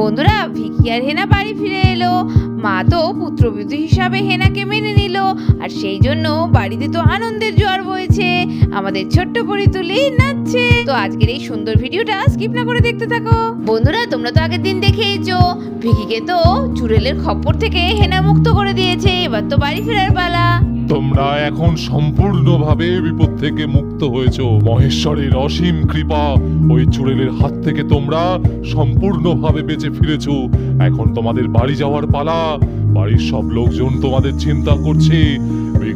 বন্ধুরা, ভিকি আর হেনা বাড়ি ফিরে এলো। মা তো পুত্রবধূ হিসাবে হেনাকে মেনে নিল, আর সেই জন্য বাড়িতে তো আনন্দের জোয়ার বয়েছে আমাদের ছোট্ট পরিতুলি নাচছে। তো আজকের এই সুন্দর ভিডিওটা স্কিপ না করে দেখতে থাকো। বন্ধুরা, তোমরা তো আগের দিন দেখেইছো, ভিকিকে তো চুড়েলের খপ্পর থেকে হেনা মুক্ত করে দিয়েছে। এবার তো বাড়ি ফেরার পালা। তোমরা এখন সম্পূর্ণভাবে বিপদ থেকে মুক্ত হয়েছ। মহেশ্বরের অসীম কৃপা ওই চুড়েলের হাত থেকে তোমরা সম্পূর্ণভাবে বেঁচে ফিরেছ। এখন তোমাদের বাড়ি যাওয়ার পালা বাড়ির সব লোকজন তোমাদের চিন্তা করছে।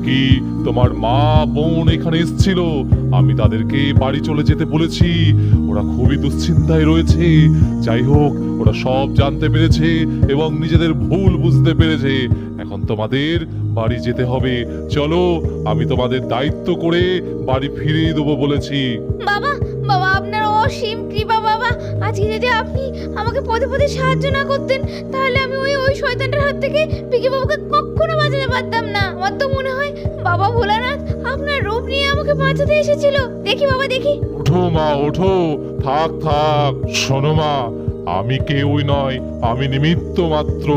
কি তোমার মা বোন এখানে এসেছিল। আমি তাদেরকে বাড়ি চলে যেতে বলেছি। ওরা খুবই দুশ্চিন্তায় রয়েছে। যাই হোক, ওরা সব জানতে পেরেছে এবং নিজেদের ভুল বুঝতে পেরেছে। এখন তোমাদের বাড়ি যেতে হবে। চলো, আমি তোমাদের দায়িত্ব করে বাড়ি ফিরিয়ে দেবো বলেছি। বাবা বাবা, আপনার অসীম কৃপা বাবা। আজকে যদি আপনি আমাকে পদে পদে সাহায্য না করতেন, তাহলে আমি ওই ওই শয়তানটার হাত থেকে পিকে বাবুকে কখনো বাঁচাতে পারতাম না। আমার তো মনে হয় বাবা ভোলানাথ আপনার রূপ নিয়ে আমাকে বাঁচাতে এসেছিল। দেখি বাবা, দেখি। ওঠো মা ওঠো থাক থাক। শোনো মা, আমি কেউই নয় আমি নিমিত্ত মাত্র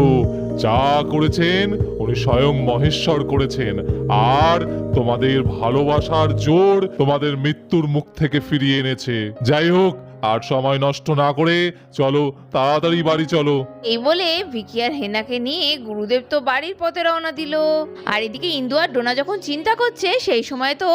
যা করেছেন উনি স্বয়ং মহেশ্বর করেছেন। আর তোমাদের ভালোবাসার জোর তোমাদের মৃত্যুর মুখ থেকে ফিরিয়ে এনেছে। যাই হোক আর সময় নষ্ট না করে চলো, তাড়াতাড়ি বাড়ি চলো। এই বলে ভিকি আর হেনাকে নিয়ে গুরুদেব তো বাড়ির পথে রওনা দিল। আর এদিকে ইন্দু আর ডোনা যখন চিন্তা করছে, সেই সময় তো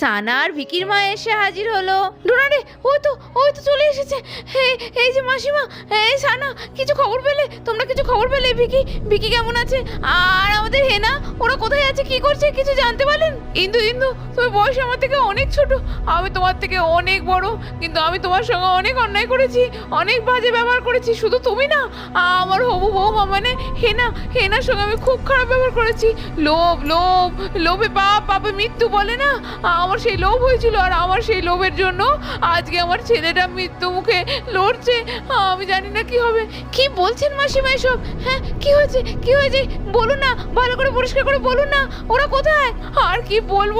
সানা আর ভিকির মা এসে হাজির হলো। ডোনা রে, ওই তো ওই তো চলে এসেছে। হে, এই যে মাসিমা এই সানা, কিছু খবর পেলে? তোমরা কিছু খবর পেলে ভিকি? ভিকি কেমন আছে? আর আমাদের হেনা, ওরা কোথায় আছে, কি করছে, কিছু জানতে পারলেন? ইন্দু ইন্দু তুমি বয়স আমার থেকে অনেক ছোট। আমি তোমার থেকে অনেক বড়, কিন্তু আমি তোমার সঙ্গে অনেক অন্যায় করেছি, অনেক বাজে ব্যবহার করেছি, শুধু তুমি না, আমার হবু বৌমা মানে হেনা, হেনার সঙ্গে আমি খুব খারাপ ব্যবহার করেছি। লোভ লোভ, লোভে পাপ, পাপে মৃত্যু বলে না, আমার সেই লোভ হয়েছিল আর আমার সেই লোভের জন্য আজকে আমার ছেলেটা মৃত্যু মুখে লড়ছে, আমি জানি না কি হবে। কি বলছেন মাসিমা এসব? হ্যাঁ কি হয়েছে? কি হয়েছে? বলুন না, ভালো করে পরিষ্কার করে বলুন না, ওরা কোথায়? আর কি বলব,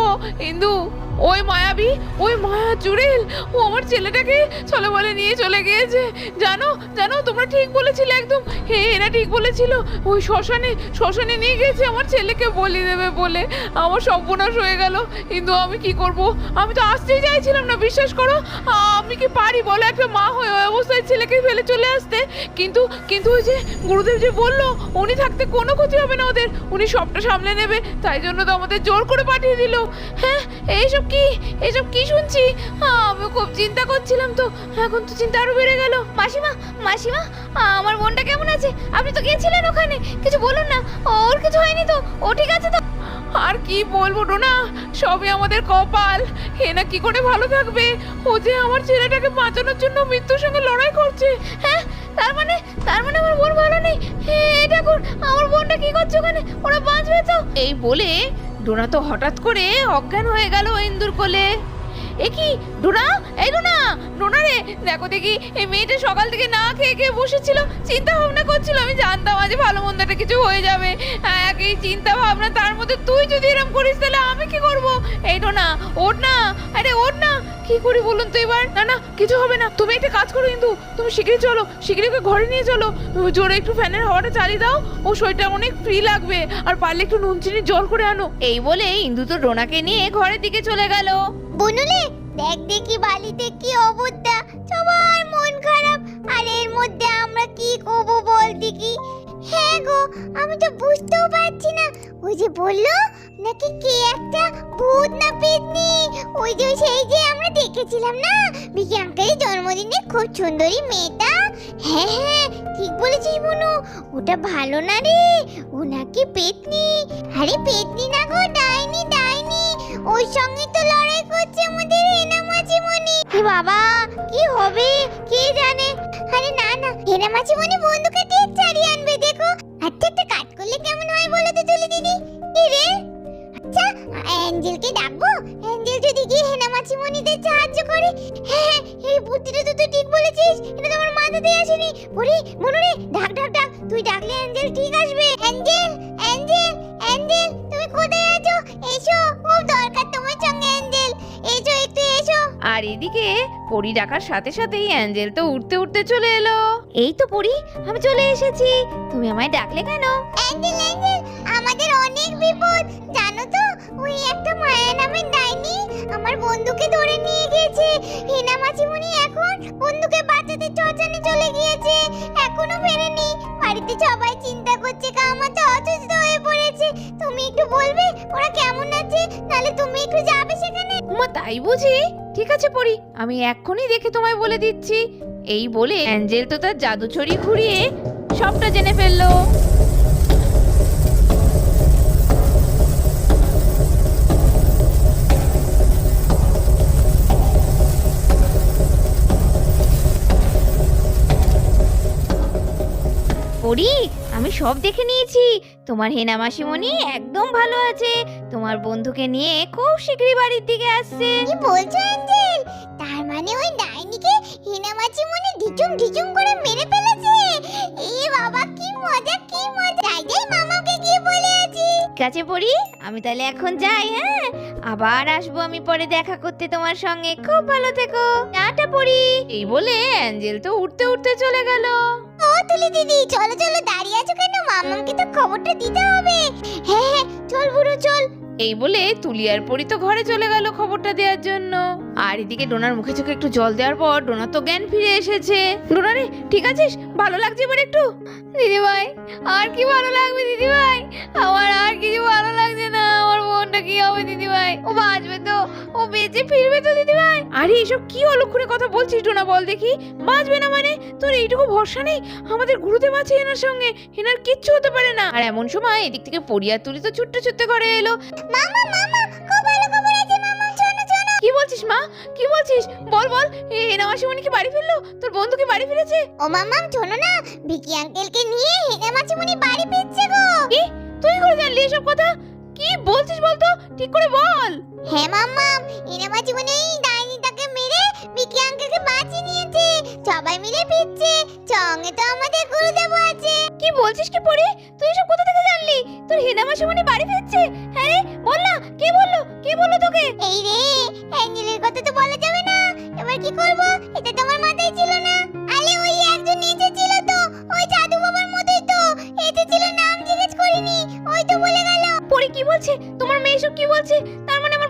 ইন্দু? ওই মায়াবী, ওই মায়া চুড়েল ও আমার ছেলেটাকে চলে বলে নিয়ে চলে গিয়েছে। জানো জানো, তোমরা ঠিক বলেছিলে একদম। হে, এরা ঠিক বলেছিল। ওই শ্মশানে শ্মশানে নিয়ে গেছে আমার ছেলেকে বলি দেবে বলে। আমার সর্বনাশ হয়ে গেল। কিন্তু আমি কি করব? আমি তো আসতেই চাইছিলাম না, বিশ্বাস করো। আমি কি পারি? বলো, একটা মা হয়ে ওই অবস্থায় ছেলেকে ফেলে চলে আসতে। কিন্তু কিন্তু ওই যে গুরুদেব যে বলল, উনি থাকতে কোনো ক্ষতি হবে না ওদের। উনি সবটা সামলে নেবে। তাই জন্য তো আমাদের জোর করে পাঠিয়ে দিল। হ্যাঁ এইসব কি? এইসব কি শুনছি? আমি খুব চিন্তা করছিলাম তো। এখন তো চিন্তা আরও বেড়ে গেল। মাসিমা মাসিমা আমার বোনটা কেমন আছে? আপনি তো গিয়েছিলেন ওখানে। কিছু বলুন না। ওর কিছু হয়নি তো? ও ঠিক আছে তো? আর কি বলব না সবই আমাদের কপাল। হে না কি করে ভালো থাকবে? ও যে আমার ছেলেটাকে বাঁচানোর জন্য মৃত্যুর সঙ্গে লড়াই করছে। হ্যাঁ তার মানে তার মানে আমার বোন ভালো নেই। হে ঠাকুর আমার বোনটা কি করছে ওখানে? ওরা বাঁচবে তো? এই বলে ডোনা তো হঠাৎ করে অজ্ঞান হয়ে গেল ইন্দুর কোলে। এ কি ডোনা এই ডোনা ডোনা রে দেখো দেখি এই মেয়েটা সকাল থেকে না খেয়ে খেয়ে বসেছিল চিন্তা ভাবনা করছিল আমি জানতাম আজ ভালো মন্দ একটা কিছু হয়ে যাবে। হ্যাঁ, একই চিন্তা ভাবনা তার মধ্যে তুই যদি এরকম করিস তাহলে আমি কি করব? এই ডোনা ওঠ না আরে ওঠ না কি করি বলুন তো এবার? না না কিছু হবে না তুমি একটা কাজ করো কিন্তু তুমি শিগগিরই চলো শিগগিরই ওকে ঘরে নিয়ে চলো জোরে একটু ফ্যানের হাওয়াটা চালিয়ে দাও ও শরীরটা অনেক ফ্রি লাগবে আর পারলে একটু নুন চিনি জল করে আনো। এই বলে ইন্দু তো ডোনাকে নিয়ে ঘরের দিকে চলে গেল। বুনুলে দেখ দেখি বালিতে কি অবস্থা। সবার মন খারাপ। আর এর মধ্যে আমরা কি করব বল দেখি। হ্যাঁ গো, আমি তো বুঝতেও পারছি না। ওই যে বলল, নাকি কে একটা ভূত না পেতনি? ওই যে, সেই যে আমরা দেখেছিলাম না? বিকি আঙ্কেলের জন্মদিনে খুব সুন্দরী মেয়েটা? হ্যাঁ হ্যাঁ ঠিক বলেছিস মনু। ওটা ভালো না রে। ও নাকি পেতনি। আরে পেতনি না বাবা, কি হবে? কে জানে? আরে না না, হেনা মাছিমণি বন্ধুকে ঠিক ছাড়িয়ে আনবে, দেখো। আচ্ছা একটা কাজ করলে কেমন হয় বলো তো চলে দিদি? কি রে? আচ্ছা অ্যাঞ্জেলকে ডাকবো? অ্যাঞ্জেল যদি গিয়ে হেনা মাছিমণিদের সাহায্য করে। হ্যাঁ হ্যাঁ এই বুদ্ধিটা তো তুই ঠিক বলেছিস। এটা তো আমার মাথাতেই আসেনি। বলি, মনে রে, ডাক ডাক ডাক। তুই ডাকলে অ্যাঞ্জেল ঠিক আসবে। অ্যাঞ্জেল অ্যাঞ্জেল অ্যাঞ্জেল, তুমি কোথায় আছো? এসো, খুব দরকার তোমার সঙ্গে, অ্যাঞ্জেল। এসো আর এদিকে পরি ডাকার সাথে সাথেই অ্যাঞ্জেল তো উঠতে উঠতে চলে এলো। এই তো পরি আমি চলে এসেছি। তুমি আমায় ডাকলে কেন? অ্যাঞ্জেল অ্যাঞ্জেল আমাদের অনেক বিপদ। জানো তো ওই একটা মায়া নামের ডাইনি আমার বন্ধুকে ধরে নিয়ে গিয়েছে। হেনা মাছিমুনি এখন বন্ধুকে বাঁচাতে চচানে চলে গিয়েছে। এখনও ফেরেনি। বাড়িতে সবাই চিন্তা করছে কামাতে অসুস্থ হয়ে পড়েছে। তুমি একটু বলবে ওরা কেমন আছে? তাহলে তুমি একটু যাবে সেখানে? উমা তাই বুঝি? ঠিক আছে, পরি। আমি এক্ষুনি দেখে তোমায় বলে দিচ্ছি। এই বলে অ্যাঞ্জেল তো তার জাদু ছড়ি ঘুরিয়ে সবটা জেনে ফেলল। পরি, আমি সব দেখে নিয়েছি। তোমার হেনা মাসিমণি একদম ভালো আছে। তোমার বন্ধুকে নিয়ে খুব শীঘ্রই বাড়ির দিকে আসছে। কি বলছো অ্যাঞ্জেল? তার মানে ওই ডাইনিকে হিনা মাছি মনে ঢিচুম ঢিচুম করে মেরে ফেলেছে? এ বাবা কি মজা কি মজা। যাই যাই মামাকে গিয়ে বলে আছি ঠিক আছে পরি আমি তাহলে এখন যাই হ্যাঁ? আবার আসব আমি পরে দেখা করতে তোমার সঙ্গে। খুব ভালো থেকো। টাটা পড়ি। এই বলে অ্যাঞ্জেল তো উঠতে উঠতে চলে গেল। তুলি দিদি, চলো চলো, দাঁড়িয়ে আছো কেন? মামাকে তো খবরটা দিতে হবে। হ্যাঁ হ্যাঁ চল বুড়ো, চল। এই বলে তুলিয়ার পরি তো ঘরে চলে গেল খবরটা দেওয়ার জন্য। আর এদিকে ডোনার মুখে চোখে একটু জল দেওয়ার পর ডোনা তো জ্ঞান ফিরে এসেছে। ডোনা রে, ঠিক আছিস? ভালো লাগছে এবার একটু? দিদিভাই, আর কি ভালো লাগবে দিদিভাই? আমার আর কিছু ভালো লাগছে না। আমার বোনটা কি হবে দিদিভাই? ও বাঁচবে তো। ও বেঁচে ফিরবে তো দিদিভাই। আরে, এসব কি অলক্ষণে কথা বলছিস ডোনা বল দেখি। বাঁচবে না মানে তোর এইটুকু ভরসা নেই? আমাদের গুরুদেব আছে এনার সঙ্গে। এনার কিচ্ছু হতে পারে না। আর এমন সময় এদিক থেকে পরিয়া তুলি তো ছুটতে ছুটতে ঘরে এলো। মামা মামা খুব ভালো খবর আছে মামা শোনো শোনো। কি বলছিস মা? কি বলছিস? বল বল। এ নামাসিমণি কি বাড়ি ফিরলো? তোর বন্ধু কি বাড়ি ফিরেছে? ও মামা শোনো না। ভিকি আঙ্কেলকে নিয়ে হিনা মাছি বাড়ি ফিরছে গো। কি তুই করে জানলি এসব কথা? কি বলছিস বলতো? ঠিক করে বল। হ্যাঁ মাম্মা হিনা সবাই মিলে ফিরছে। সঙ্গে তো আমাদের গুরুদেব আছে। কি বলছিস কি পড়ে? তুই এসব কোথা থেকে জানলি? তোর হেনা মাসিমণি বাড়ি ফিরছে? হ্যাঁ রে বল না কে বলল? কে বলল তোকে? এই রে অ্যাঞ্জেলের কথা তো বলা যাবে না। এবার কি করব? এটা তোমার মাথায় ছিল না। আরে ওই একজন নিচে ছিল তো ওই জাদু বাবার মতোই তো। এতে ছিল নাম জিজ্ঞেস করিনি ওই তো বলে গেল। পরে কি বলছে? তোমার মেয়ে এসব কি বলছে? আমার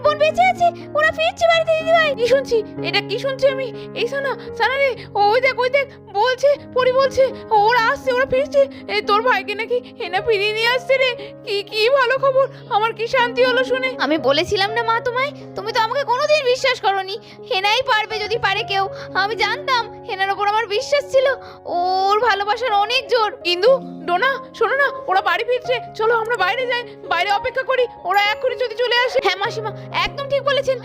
বোন বেঁচে আছে, ওরা ফিরছে বাড়িতে দিদি ভাই কি শুনছি? এটা কি শুনছি আমি? এই শোনা সানা রে, ওই দেখ ওই দেখ, বলছে, পরি বলছে, ওরা আসছে, ওরা ফিরছে। এই তোর ভাইকে নাকি হেনা ফিরিয়ে নিয়ে আসছে রে। কি কি ভালো খবর, আমার কি শান্তি হলো শুনে। আমি বলেছিলাম না মা তোমায়, তুমি তো আমাকে কোনোদিন বিশ্বাস করনি। হেনাই পারবে যদি পারে কেউ, আমি জানতাম। হেনার ওপর আমার বিশ্বাস ছিল। ওর ভালোবাসার অনেক জোর। কিন্তু ডোনা, শোনো না, ওরা বাড়ি ফিরছে। চলো, আমরা বাইরে যাই। বাইরে অপেক্ষা করি, ওরা এক্ষুনি যদি চলে আসে। হ্যাঁ মাসিমা, একদম ঠিক বলেছেন।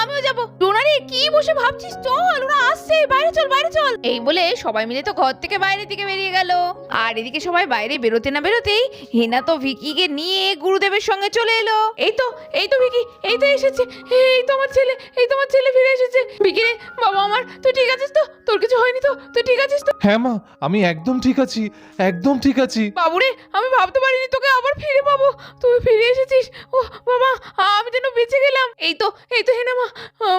আমিও যাব। ডোনা রে, কি বসে ভাবছিস? চল, ওরা আসছে। বাইরে চল বাইরে চল। এই বলে সবাই মিলে তো ঘর থেকে বাইরের দিকে বেরিয়ে গেল। আর এদিকে সবাই বাইরে বেরোতে না বেরোতেই হেনা তো ভিকিকে নিয়ে গুরুদেবের সঙ্গে চলে এলো। এই তো এই তো ভিকি, এই তো এসেছে। এই তো আমার ছেলে, এই তো আমার ছেলে ফিরে এসেছে। ভিকি রে, বাবা আমার, তুই ঠিক আছিস তো? তোর কিছু হয়নি তো? তুই ঠিক আছিস তো? হ্যাঁ মা আমি একদম ঠিক আছি একদম ঠিক আছি। বাবুরে আমি ভাবতে পারিনি তোকে আবার ফিরে পাবো। তুই ফিরে এসেছিস? ও বাবা আমি যেন বেঁচে গেলাম। এই তো এই তো হেনা মা।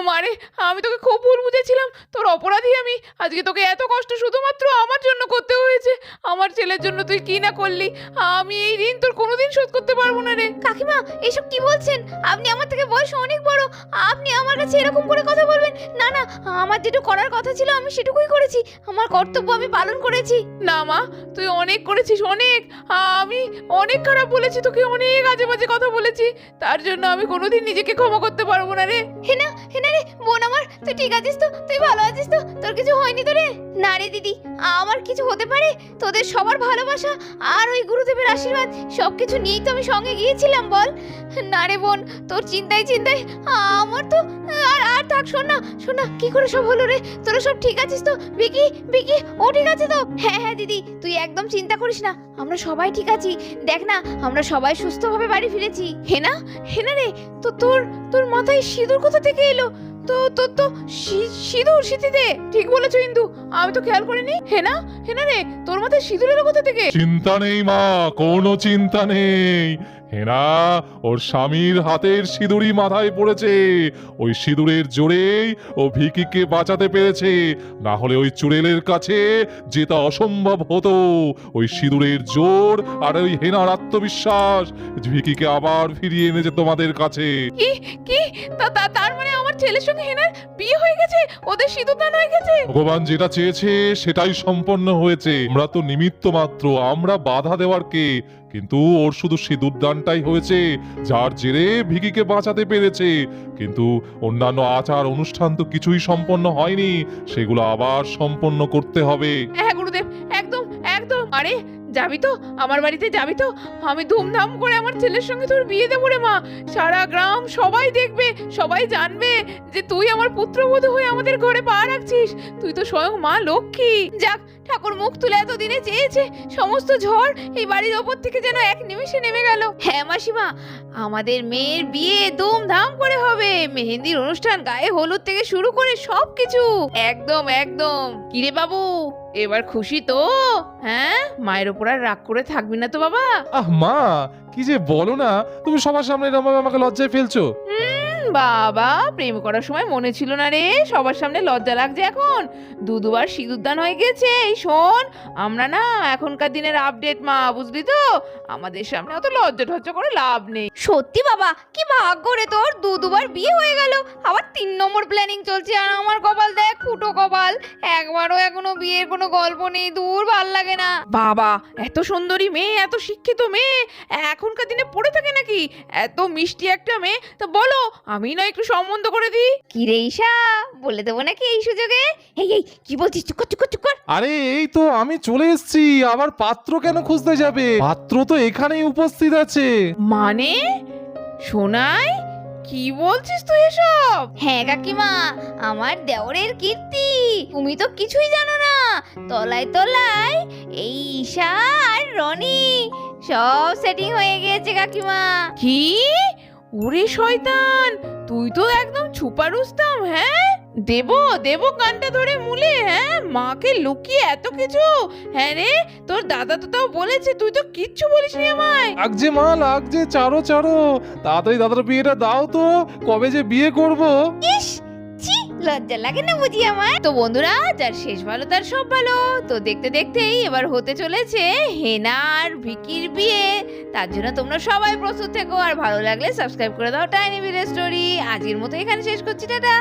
মারে আমি তোকে খুব ভুল বুঝেছিলাম। তোর অপরাধী আমি। আজকে তোকে এত কষ্ট শুধুমাত্র আমার জন্য করতে হয়েছে। আমার ছেলের জন্য তুই কি না করলি? আমি এই ঋণ তোর কোনোদিন শোধ করতে পারব না রে। কাকিমা এসব কি বলছেন? আপনি আমার থেকে বয়স অনেক বড়। আপনি আমার কাছে এরকম করে কথা বলবেন? না না আমার যেটুকু করার কথা ছিল আমি সেটুকুই করেছি। আমার কর্তব্য আমি পালন করেছি। না মা তুই অনেক করেছিস অনেক। আমি অনেক খারাপ বলেছি তোকে অনেক আজে বাজে কথা বলেছি। তার জন্য আমি কোনোদিন নিজেকে ক্ষমা করতে পারব না রে। হেনা হেনা রে বোন আমার তুই ঠিক আছিস তো? তুই ভালো আছিস তো? তোর কিছু হয়নি তো রে? না রে দিদি আমার কিছু হতে পারে। তোদের সবার ভালোবাসা আর ওই গুরুদেবের আশীর্বাদ সব কিছু নিয়েই তো আমি সঙ্গে গিয়েছিলাম বল। না রে বোন তোর চিন্তায় চিন্তায় আমার তো আর আর থাক শোন না শোন না কি করে সব হলো রে? তোরা সব ঠিক আছিস তো বিকি বিকি ও ঠিক আছে তো? হ্যাঁ হ্যাঁ দিদি, তুই একদম চিন্তা করিস না, আমরা সবাই ঠিক আছি। দেখ না, আমরা সবাই সুস্থভাবে বাড়ি ফিরেছি। হেনা হেনা রে, তো তোর তোর মাথায় সিঁদুর কোথা থেকে এলো? তো তো সি- সিঁদুর সিঁথিতে, ঠিক বলেছ ইন্দু, আমি তো খেয়াল করিনি। হেনা হেনা রে, তোর মাথায় সিঁদুর এলো কোথা থেকে? চিন্তা নেই মা, কোনো চিন্তা নেই। হেনা ওর স্বামীর হাতের সিঁদুরই মাথায় পড়েছে। ওই সিঁদুরের জোরেই ও ভিকিকে বাঁচাতে পেরেছে। না হলে ওই চুড়েলের কাছে যেটা অসম্ভব হতো। ওই সিঁদুরের জোর আর ওই হেনার আত্মবিশ্বাস ভিকিকে আবার ফিরিয়ে এনেছে তোমাদের কাছে। কি? কি? তার মানে আমার ছেলের সঙ্গে হেনার বিয়ে হয়ে গেছে? ওদের সিঁদুরদান হয়ে গেছে? ভগবান যেটা চেয়েছে সেটাই সম্পন্ন হয়েছে। আমরা তো নিমিত্ত মাত্র আমরা বাধা দেওয়ার কে? কিন্তু ওর শুধু সিঁদুরদানটাই হয়েছে, যার জেরে ভিকিকে বাঁচাতে পেরেছে। কিন্তু অন্যান্য আচার অনুষ্ঠান তো কিছুই সম্পন্ন হয়নি, সেগুলো আবার সম্পন্ন করতে হবে। হ্যাঁ গুরুদেব, একদম একদম। আরে যাবি তো? আমার বাড়িতে যাবি তো? আমি ধুমধাম করে আমার ছেলের সঙ্গে তোর বিয়ে দেবো রে মা। সারা গ্রাম সবাই দেখবে, সবাই জানবে যে তুই আমার পুত্রবধূ হয়ে আমাদের ঘরে পা রাখছিস। তুই তো স্বয়ং মা লক্ষ্মী। যাক, ঠাকুর মুখ তুলে এতদিনে চেয়েছে, সমস্ত ঝড় এই বাড়ির ওপর থেকে যেন এক নিমিষে নেমে গেল। হ্যাঁ মাসিমা, আমাদের মেয়ের বিয়ে ধুমধাম করে হবে। মেহেন্দির অনুষ্ঠান গায়ে হলুদ থেকে শুরু করে সব কিছু একদম একদম। কিরে বাবু? এবার খুশি তো? হ্যাঁ? মায়ের উপর আর রাগ করে থাকবি না তো বাবা। আহ মা কি যে বলো না তুমি সবার সামনে এরকম আমাকে লজ্জায় ফেলছো। বাবা প্রেম করার সময় মনে ছিল না রে। সবার সামনে লজ্জা লাগছে এখন। দু দুবার সিঁদুরদান হয়ে গেছে। এই শোন আমরা না এখনকার দিনের আপডেট মা বুঝলি তো? আমাদের সামনে অত লজ্জা টজ্জা করে লাভ নেই। সত্যি বাবা কি ভাগ্য রে তোর। দু দুবার বিয়ে হয়ে গেল। আবার তিন নম্বর প্ল্যানিং চলছে। আর আমার কপাল দেখ ফুটো কপাল। একবারও এখনও বিয়ের কোনো গল্প নেই। দূর ভালো লাগে না। বাবা এত সুন্দরী মেয়ে এত শিক্ষিত মেয়ে। এখনকার দিনে পড়ে থাকে নাকি? এত মিষ্টি একটা মেয়ে। তা বলো আমি না একটু সম্বন্ধ করে দিই? কি রে ঈশা বলে দেবো নাকি এই সুযোগে? এই এই কি বলছিস? চুপ কর চুপ কর চুপ কর। আরে এই তো আমি চলে এসেছি আবার পাত্র কেন খুঁজতে যাবে? পাত্র তো এখানেই উপস্থিত আছে। মানে? শোনাই কি বলছিস তুই এসব? হ্যাঁ কাকিমা আমার দেওরের কীর্তি। তুমি তো কিছুই জানো না। তলায় তলায় এই ঈশা আর রনি সব সেটিং হয়ে গিয়েছে কাকিমা। কি? ওরে শয়তান তুই তো একদম ছুপা রুস্তাম হ্যাঁ? দেব দেব কানটা ধরে মুলে হ্যাঁ? মাকে লুকিয়ে এত কিছু? হ্যাঁ রে তোর দাদা তো তাও বলেছে তুই তো কিচ্ছু বলিস নি আমায় লাগছে মা লাগছে চারো চারো তাড়াতাড়ি দাদার বিয়েটা দাও তো কবে যে বিয়ে করব? ইস লজ্জা লাগে না বুঝি আমার? তো বন্ধুরা, যার শেষ ভালো, তার সব ভালো। তো দেখতে দেখতেই এবার হতে চলেছে হেনা আর ভিকির বিয়ে। তার জন্য তোমরা সবাই প্রস্তুত থেকো আর ভালো লাগলে সাবস্ক্রাইব করে দাও টাইনি ভিলেজ স্টোরি আজকের মতো এখানে শেষ করছি, টাটা।